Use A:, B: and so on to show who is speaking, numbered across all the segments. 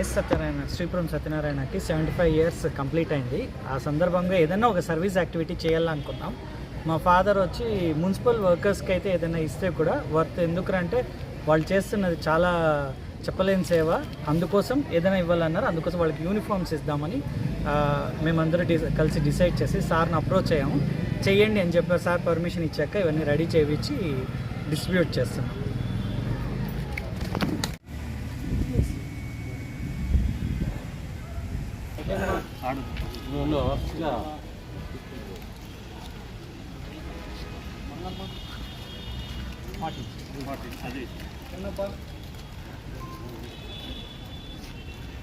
A: Yes Satyanarayana Sripuram సత్యనారాయణకి seventy five years complete అయింది. ఆ సందర్భంగా ఏదైనా ఒక సర్వీస్ యాక్టివిటీ చేయాలనుకున్నాం మా ఫాదర్ వచ్చి మున్సిపల్ వర్కర్స్కి అయితే ఏదైనా ఇస్తే కూడా వర్త్ ఎందుకంటే వాళ్ళు చేస్తున్నది చాలా చెప్పలేని సేవ. అందుకోసం ఏదైనా ఇవ్వాలన్నారు అందుకోసం వాళ్ళకి యూనిఫామ్స్ ఇద్దామని మేమందరూ డి కలిసి డిసైడ్ చేసి సార్ని అప్రోచ్ అయ్యాము. చేయండి అని చెప్పారు. సార్ పర్మిషన్ ఇచ్చాక ఇవన్నీ రెడీ చేయించి డిస్ట్రిబ్యూట్ చేస్తున్నాం.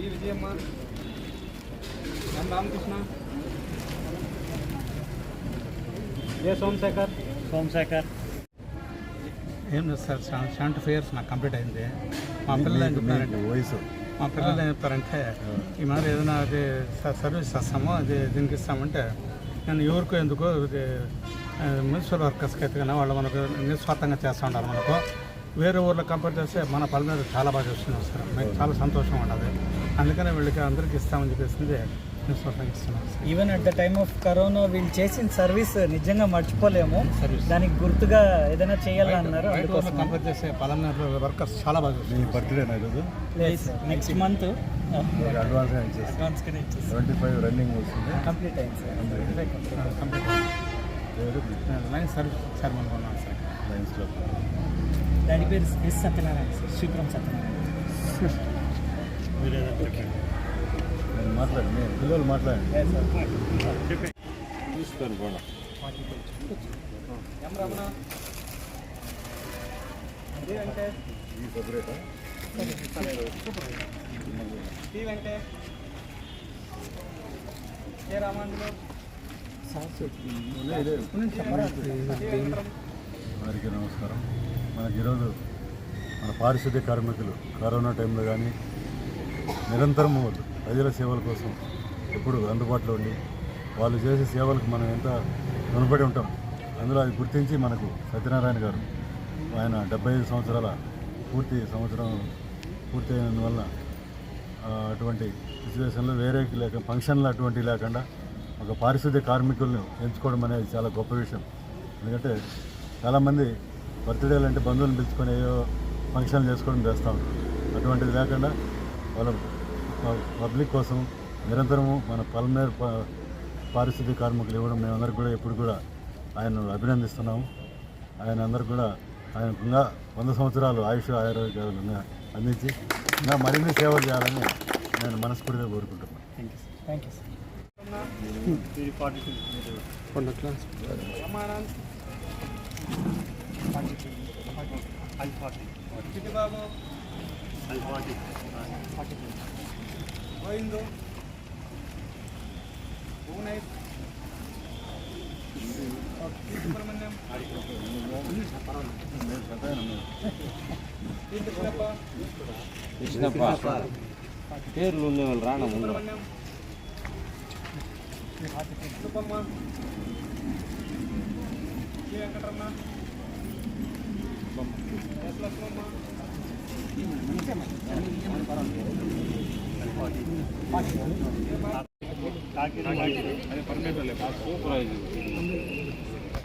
A: ఈ
B: విజయమ్మ. ఎం రామకృష్ణ.
A: ఏ సోమశేఖర్. సోమశేఖర్.
B: ఏం లేదు సార్ సెవెంటీ ఫైవ్ ఇయర్స్ నాకు కంప్లీట్ అయింది. మా పిల్లలు ఏం చెప్పారంటే
C: వయసు.
B: మా పిల్లలు ఏం చెప్పారంటే ఈ మరి ఏదైనా అది సర్వీస్ చేస్తాము అది దీనికి ఇస్తామంటే నేను ఎవరికో ఎందుకో మున్సిపల్ వర్కర్స్కి అయితే కానీ వాళ్ళు మనకు నిస్వార్థంగా చేస్తూ ఉంటారు మనకు. వేరే ఊర్లో కంపేర్ చేస్తే మన పని మీద చాలా బాగా చూస్తున్నాం సార్. నాకు చాలా సంతోషం ఉండదు అందుకనే వీళ్ళకి అందరికీ ఇస్తామని చెప్పేసింది
A: even at the time of corona వీళ్ళు చేసిన సర్వీస్ నిజంగా మర్చిపోలేము.
B: సర్వీస్.
A: దానికి గుర్తుగా ఏదైనా చేయాలన్నారు
B: కంపేర్ చేస్తే పలమనేరు వర్కర్స్ చాలా బాగా
C: బర్త్డే ఈరోజు?
A: నెక్స్ట్ మంత్
C: అడ్వాన్స్గా ఇచ్చేస్తాను సెవెంటీ ఫైవ్ రన్నింగ్ వస్తుంది
A: కంప్లీట్ అయింది sir.
B: Complete line service sir అనుకున్నాను సార్.
C: లైన్స్లో
A: దాని పేరు ఎస్ సత్యనారాయణ సార్ శ్రీపురం సత్యనారాయణ.
C: నేను మాట్లాడి నేను పిల్లలు మాట్లాడండి
B: చూస్తాను కూడా
C: ఈ సపరేటా?
A: టి వెంకటేష్. ఏ రామాంజలు
C: వారికి నమస్కారం. మనకి ఈరోజు మన పారిశుద్ధ్య కార్మికులు కరోనా టైంలో కానీ నిరంతరం ప్రజల సేవల కోసం ఎప్పుడు అందుబాటులో ఉండి వాళ్ళు చేసే సేవలకు మనం ఎంత రుణపడి ఉంటాం అందులో అది గుర్తించి మనకు సత్యనారాయణ గారు ఆయన డెబ్బై ఐదు సంవత్సరాల పూర్తి సంవత్సరం పూర్తి అయినందువల్ల అటువంటి సిచ్యువేషన్లో వేరే లేక ఫంక్షన్లు అటువంటివి లేకుండా ఒక పారిశుద్ధ్య కార్మికులను ఎంచుకోవడం అనేది చాలా గొప్ప విషయం. ఎందుకంటే చాలామంది బర్త్డేలు అంటే బంధువులను పిలుచుకొని ఏవో ఫంక్షన్లు చేసుకోవడం చేస్తూ ఉంటారు. అటువంటిది లేకుండా వాళ్ళ పబ్లిక్ కోసం నిరంతరము మన పల్మేర్ పారిశుద్ధ్య కార్మికులు ఇవ్వడం మేమందరికి కూడా ఎప్పుడు కూడా ఆయన అభినందిస్తున్నాము. ఆయన అందరికి కూడా ఆయన ఇంకా వంద సంవత్సరాలు ఆయుష్ ఆరోగ్యాలు అందించి ఇంకా మరిన్ని సేవలు చేయాలని నేను మనస్ఫూర్తిగా కోరుకుంటున్నాను.
A: Thank you sir
B: Ramanand Chittibabu Govindu Bhuvanesh Subrahmanyam Krishnappa
D: పేర్లు ఉండేవాళ్ళు వాళ్ళు రానా ముందు
B: సుబ్రహ్మణ్యం సుబ్బమ్మ కె